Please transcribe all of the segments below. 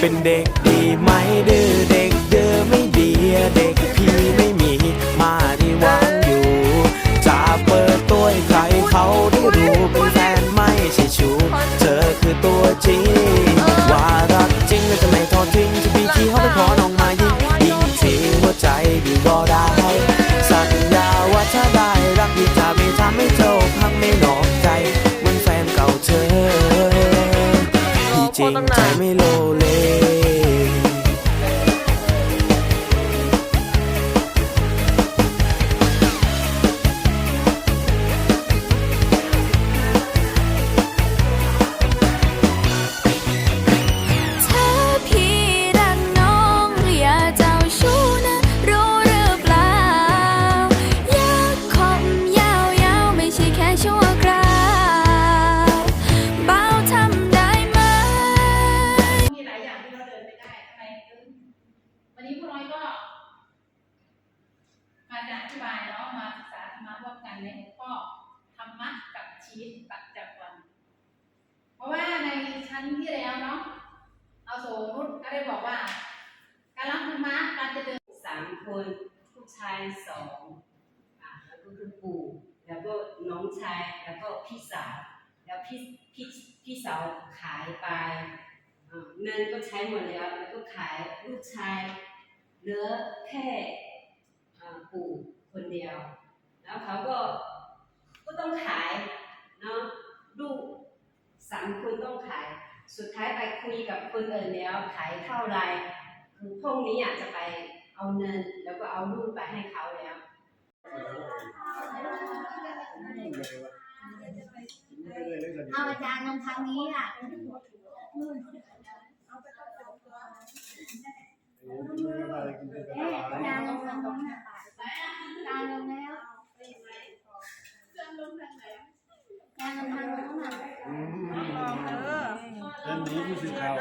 เป็นเด็กดีไหมดื้อเด็กเดือไม่ดีเด็กพี่ไม่มีมาที่วางอยู่จะเปิดตัวใครเขาได้รู้เป็นแฟนไม่ใช่ชู้เธอคือตัวจริง ว่ารักจริงแล้วจะไม่ทอดทิ้งจะพี่ขี้เขาไปขอน้องมายิงยิงทีหัวใจพี่ก็ได้ สัญญาว่าถ้าได้รักพี่จะไม่ทำให้เธอกพังไม่นอกใจเหมือนแฟนเก่าเธอพี่จริงใจไม่โลเล จะอธิบายเนาะมาศึกษาธรรมะร่วมกันในหัวข้อธรรมะกับชีวิตประจำวัน เพราะว่าในชั้นที่แล้วเนาะเอาโสนุชก็ได้บอกว่า การรับธรรมะการจะเดินสามคนผู้ชายสองอะแล้วก็คือปู่แล้วก็น้องชายแล้วก็พี่สาวแล้วพี่พี่พี่สาวขายไปอะเงินก็ใช้หมดแล้วแล้วก็ขายลูกชายเหลือแค่ ปู่คนเดียว แล้วเขาก็ก็ต้องขายเนาะลูกสามคนต้องขาย สุดท้ายไปคุยกับคนอื่นแล้วขายเท่าไหรคือพวกนี้อยากจะไปเอาเงินแล้วก็เอาลูกไปให้เขาแล้วเอาอาจารย์ลงทางนี้อะ อาจารย์ลงทางนู้นน่ะอาจารย์ลงแล้วอาจารย์ลงทางนู้นน่ะเรื่องนี้ผู้สื่อข่าว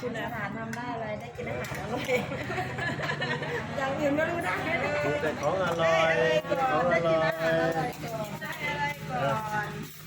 คุณอาหารทำได้อะไรได้กินอาหารอร่อยอย่างอื่นไม่รู้ได้เลยแต่ของอร่อยของอร่อยได้